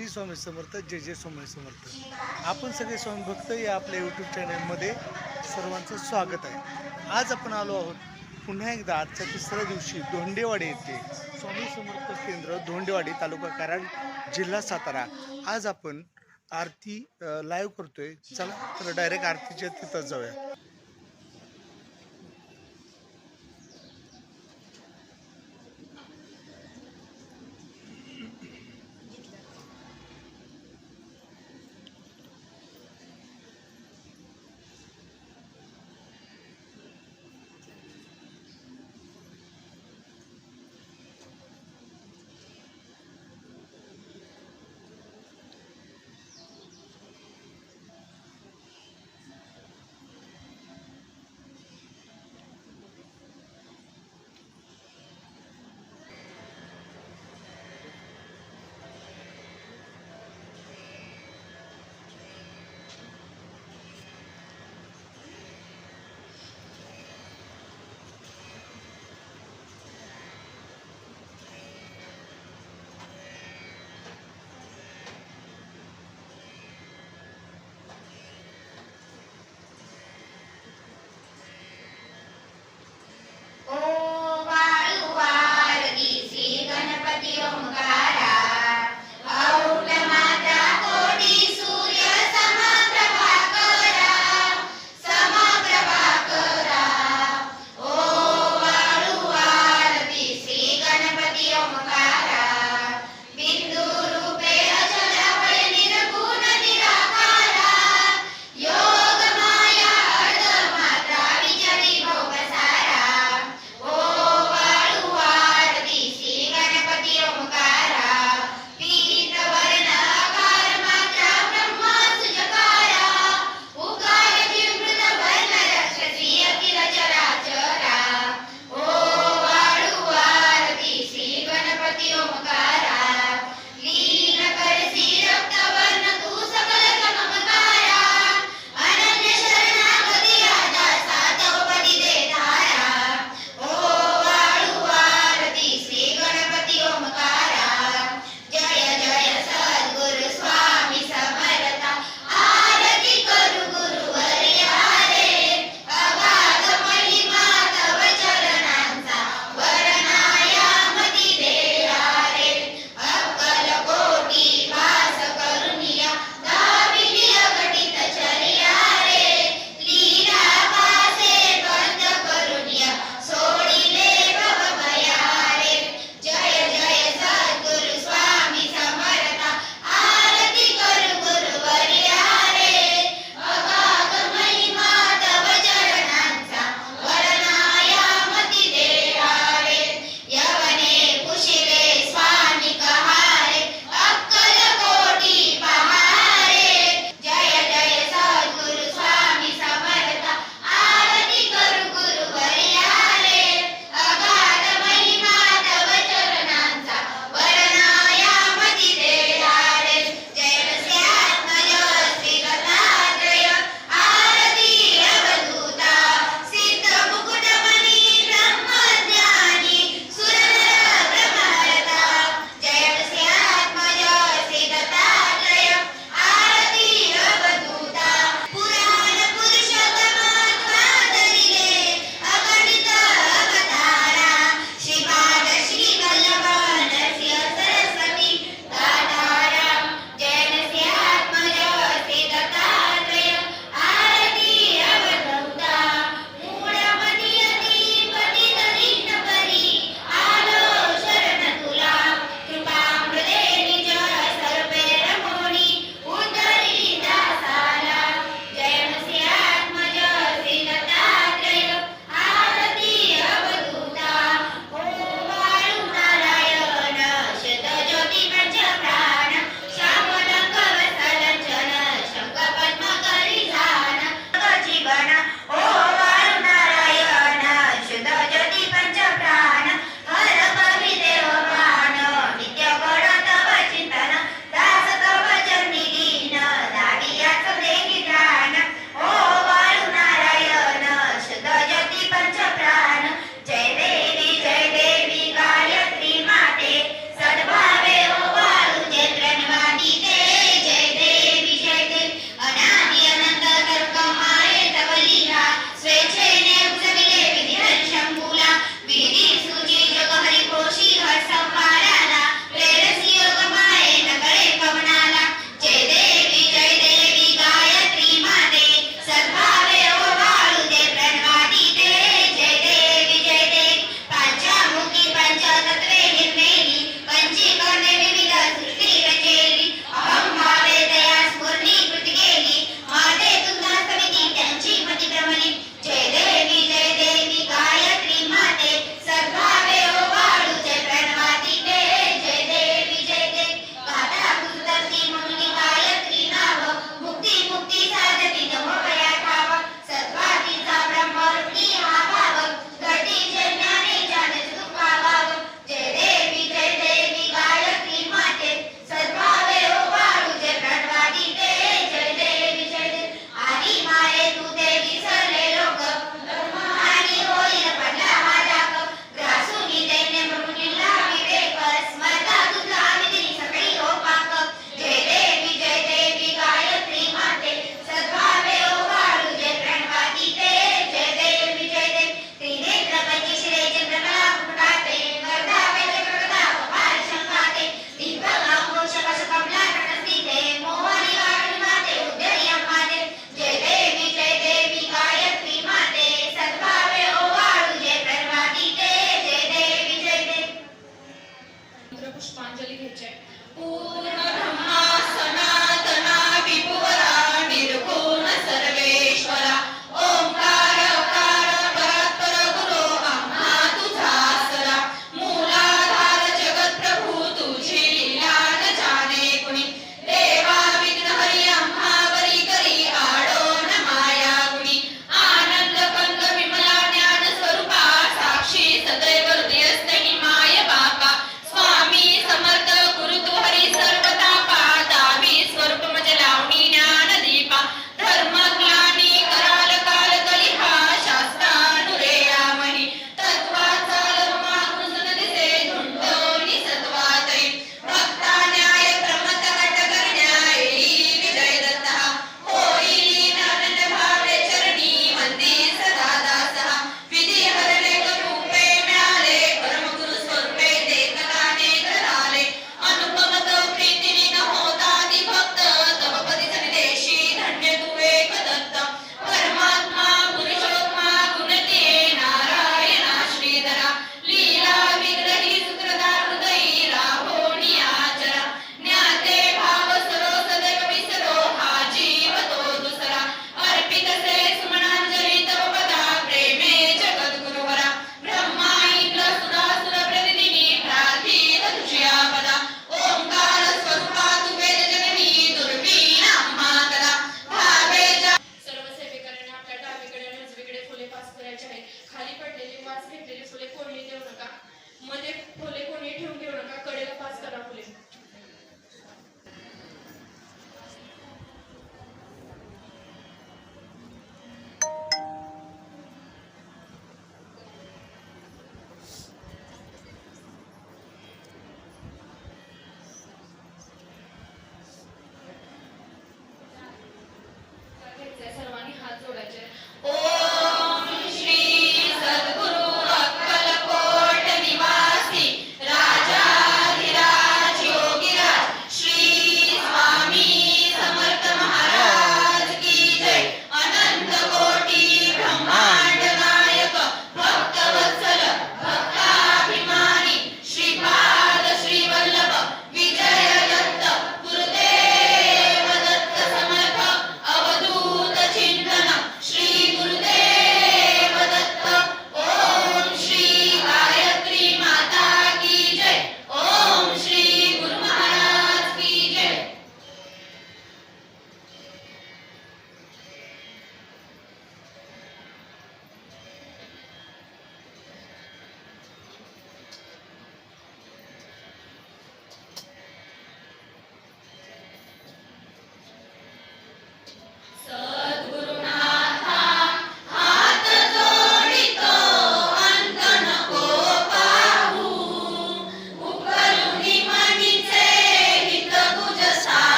श्री स्वामी समर्थ जय जय स्वामी समर्थ. आपण सगळे स्वामी भक्त या आपल्या यूट्यूब चॅनलमध्ये सर्वांचं स्वागत आहे. आज आपण आलो आहोत पुन्हा एकदा आजच्या तिसऱ्या दिवशी धोंडेवाडी येथे. स्वामी समर्थ केंद्र धोंडेवाडी तालुका कराड जिल्हा सातारा. आज आपण आरती लाईव्ह करतोय. चला तर डायरेक्ट आरतीच्या तिथं जाऊया. ಪ್ರತಿಯೊಬ್ಬ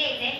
gate,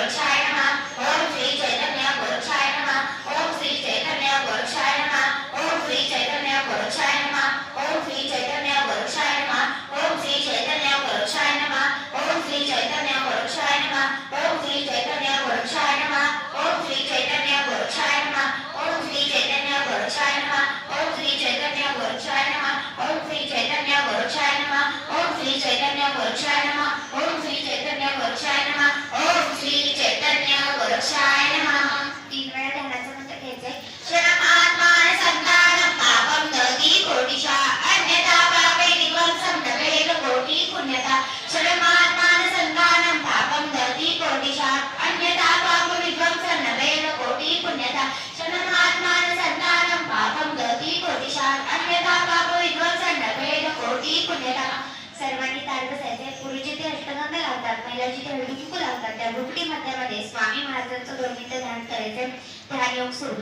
सर्वांनी तार बसायचे. पूर्वीचे ते अष्टगंध लावतात महिलाची ते हळदी कुंकू लावतात. त्या गुपटी मध्यामध्ये स्वामी महाराजांचं दोन्हीचं ध्यान करायचं. ध्यान योग सुरू.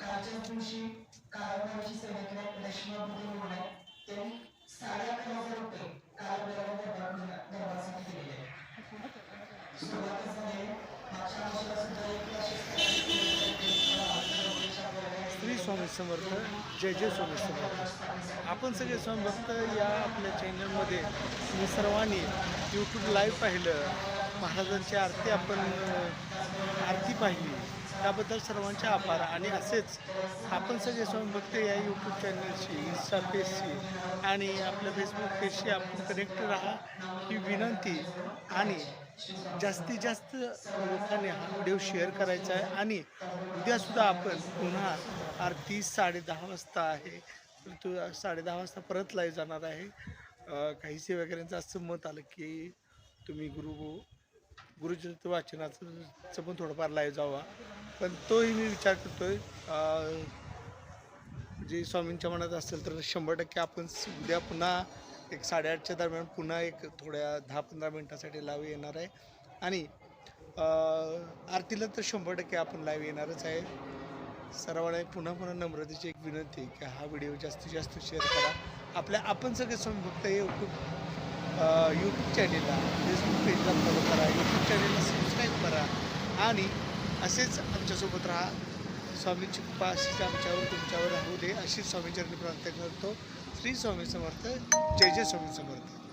कालच्याच सेवा केल्या लक्ष्मीबाबू म्हणून आहे त्यांनी साडे अकरा हजार रुपये दरबारासाठी दिलेले सुरुवातच मागच्या वर्षाला सुद्धा एक श्री स्वामी समर्थ जय जय स्वामी समर्थ. आपण सगळे स्वामी भक्त या आपल्या चॅनलमध्ये तुम्ही सर्वांनी यूट्यूब लाईव्ह पाहिलं. महाराजांची आरती आपण आरती पाहिली. त्याबद्दल सर्वांचे आभार. आणि असेच आपण सगळे स्वामी भक्त या यूट्यूब चॅनलशी इन्स्टा पेजशी आणि आपल्या फेसबुक पेजशी आपण कनेक्ट राहा. ही विनंती आणि जास्तीत जास्त लोकांनी हा व्हिडिओ शेअर करायचा आहे. आणि उद्यासुद्धा आपण पुन्हा आरती साडेदहा वाजता आहे. तू साडेदहा वाजता परत लाईव्ह जाणार आहे. काहीसे काही सेवेकऱ्यांचं असं मत आलं की तुम्ही गुरु गुरुचरित वाचनाचं पण थोडंफार लाईव्ह जावा. पण तोही मी विचार करतोय जे स्वामींच्या मनात असेल तर शंभर टक्के आपण उद्या पुन्हा एक साडेआठच्या दरम्यान पुन्हा एक थोड्या दहा पंधरा मिनटासाठी लाईव्ह येणार आहे. आणि आरतीला तर शंभर टक्के आपण लाईव्ह येणारच आहे. सर्वांना पुन्हा पुन्हा नम्रतेची एक विनंती आहे की हा व्हिडिओ जास्तीत जास्त शेअर करा. आपल्या आपण सगळे स्वामी भक्त यूट्यूब यूट्यूब चॅनेलला फेसबुक पेजला फॉलो करा यूट्यूब चॅनेलला सबस्क्राईब करा. आणि असेच आमच्यासोबत राहा. स्वामींची कृपा अशीच आमच्यावर तुमच्यावर राहू दे. अशीच स्वामीचरणी प्रार्थना करतो. श्री स्वामी समर्थ. जय जय स्वामी समर्थ.